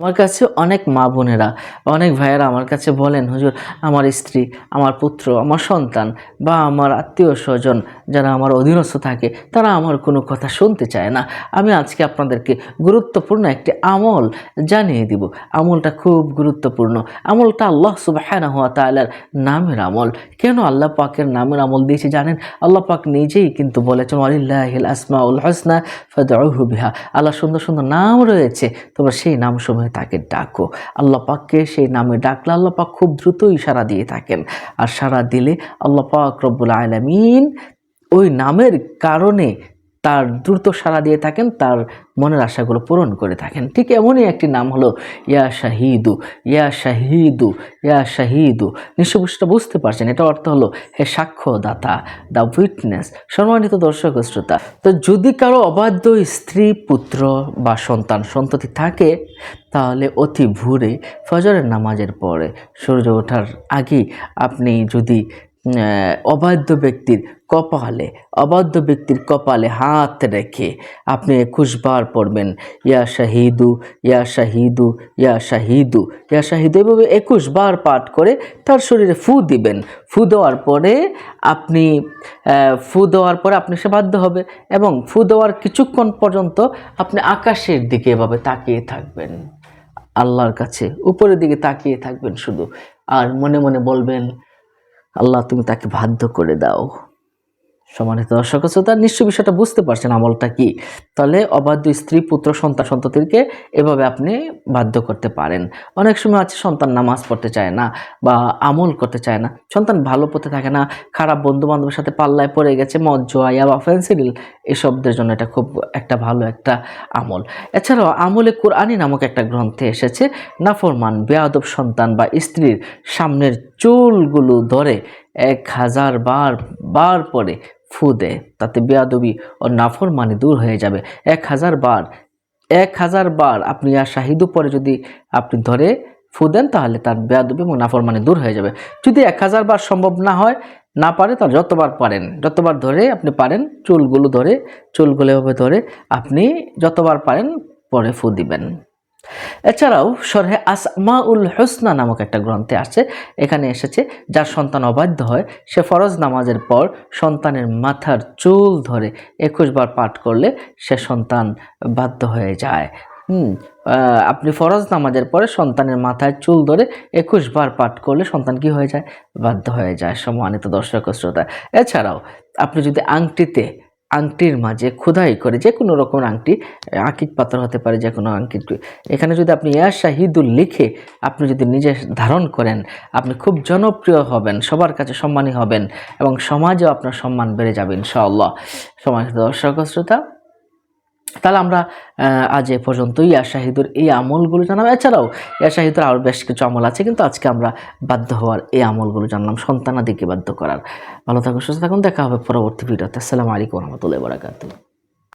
আমার কাছে অনেক মা বোনেরা, অনেক ভাইয়েরা আমার কাছে বলেন, হুজুর, আমার স্ত্রী, আমার পুত্র, আমার সন্তান বা আমার আত্মীয় স্বজন যারা আমার অধীনস্থ থাকে, তারা আমার কোনো কথা শুনতে চায় না। আমি আজকে আপনাদেরকে গুরুত্বপূর্ণ একটি আমল জানিয়ে দিব। আমলটা খুব গুরুত্বপূর্ণ। আমলটা আল্লাহ সুবাহানা হুয়া তালার নামের আমল। কেন আল্লাহ পাকের নামের আমল দিয়েছে জানেন? আল্লাহ পাক নিজেই কিন্তু বলেছেন আলিল্লাহিল আসমাউল হসনা ফদহু বিহা। আল্লাহ সুন্দর সুন্দর নাম রয়েছে, তোমরা সেই নাম সময় তাকে ডাকো। আল্লাহ পাককে সেই নামে ডাকলে আল্লাহ পাক খুব দ্রুত ইশারা দিয়ে থাকেন। আর সারা দিলে আল্লাহ পাক রব্বুল আলমিন ওই নামের কারণে তার দ্রুত সাড়া দিয়ে থাকেন, তার মনের আশাগুলো পূরণ করে থাকেন। ঠিক এমনই একটি নাম হলো ইয়া শাহিদু। ইয়া শাহিদু ইয়া শাহিদু। নিশ্চয় বুঝতে পারছেন এটা অর্থ হলো হে সাক্ষ্যদাতা দ্য উইটনেস, সম্মানিত দর্শক শ্রোতা। তো যদি কারও অবাধ্য স্ত্রী, পুত্র বা সন্তান, সন্ততি থাকে, তাহলে অতি ভোরে ফজরের নামাজের পরে সূর্য ওঠার আগেই আপনি যদি অবাধ্য ব্যক্তির কপালে, অবাধ্য ব্যক্তির কপালে হাত রেখে আপনি একুশ বার পড়বেন, ইয়া শাহিদু ইয়া শাহিদু ইয়া শাহিদু ইয়া শাহিদু, এভাবে একুশ বার পাঠ করে তার শরীরে ফু দিবেন। ফু দেওয়ার পরে আপনি ফু দেওয়ার পরে আপনি সে বাধ্য হবে এবং ফু দেওয়ার কিছুক্ষণ পর্যন্ত আপনি আকাশের দিকে এভাবে তাকিয়ে থাকবেন। আল্লাহর কাছে উপরের দিকে তাকিয়ে থাকবেন শুধু। আর মনে মনে বলবেন আল্লাহ তুমি তাকে বাধ্য করে দাও। সমানিত দর্শক শ্রোতা, নিশ্চয় বিষয়টা বুঝতে পারছেন আমলটা কি। তাহলে অবাধ্য স্ত্রী, পুত্র, সন্তান, সন্ততিকে এভাবে আপনি বাধ্য করতে পারেন। অনেক সময় আছে সন্তান নামাজ পড়তে চায় না বা আমল করতে চায় না। সন্তান ভালো পথে থাকে না, খারাপ বন্ধু বান্ধবের সাথে পাল্লায় পড়ে গেছে, মদ, জোয়া বা ফেন্সিডিল, এসবদের জন্য এটা খুব একটা ভালো একটা আমল। এছাড়াও আমলে কোরআনি নামক একটা গ্রন্থে এসেছে, নাফরমান, বেয়াদব সন্তান বা স্ত্রীর সামনের চুলগুলো ধরে এক হাজার বার বার পরে ফু দেয় তাতে বেয়াদবি ও নাফরমানি দূর হয়ে যাবে। এক হাজার বার, এক হাজার বার আপনি আর শাহিদু পরে যদি আপনি ধরে ফু দেন, তাহলে তার বেয়াদবি এবং নাফরমানি দূর হয়ে যাবে। যদি এক হাজার বার সম্ভব না হয়, না পারে, তাহলে যতবার পারেন, যতবার ধরে আপনি পারেন, চুলগুলো ধরে, চুলগুলো এভাবে ধরে আপনি যতবার পারেন, পরে ফু দিবেন। এছাড়াও সরহে আসমা উল হোসনা নামক একটা গ্রন্থে আছে এখানে এসেছে, যার সন্তান অবাধ্য হয়, সে ফরজ নামাজের পর সন্তানের মাথার চুল ধরে একুশ বার পাঠ করলে সে সন্তান বাধ্য হয়ে যায়। হুম আপনি ফরজ নামাজের পরে সন্তানের মাথায় চুল ধরে একুশ বার পাঠ করলে সন্তান কি হয়ে যায়? বাধ্য হয়ে যায় সম্মানিত দর্শক শ্রোতা। এছাড়াও, আপনি যদি আংটিতে আংটির মাঝে খোদাই করে, যে কোনো রকম আংটি আঁকিক পাথর হতে পারে, যে কোনো আংটি এখানে যদি আপনি ইয়া শাহিদুল লিখে আপনি যদি নিজে ধারণ করেন, আপনি খুব জনপ্রিয় হবেন, সবার কাছে সম্মানী হবেন এবং সমাজেও আপনার সম্মান বেড়ে যাবে, ইনশাআল্লাহ। সমাজ দর্শক শ্রোতা তাহলে আমরা আজ এ পর্যন্ত ইয়া শাহিদুর এই আমলগুলো জানলাম এছাড়াও ইয়া শাহিদুর আরও বেশ কিছু আমল আছে, কিন্তু আজকে আমরা বাধ্য হওয়ার এই আমলগুলো জানলাম, সন্তানাদিকে বাধ্য করার। ভালো থাকুন, সুস্থ থাকুন, দেখা হবে পরবর্তী ভিডিওতে। আসসালামু আলাইকুম রহমতুল্লাহ বরাকাতুহ।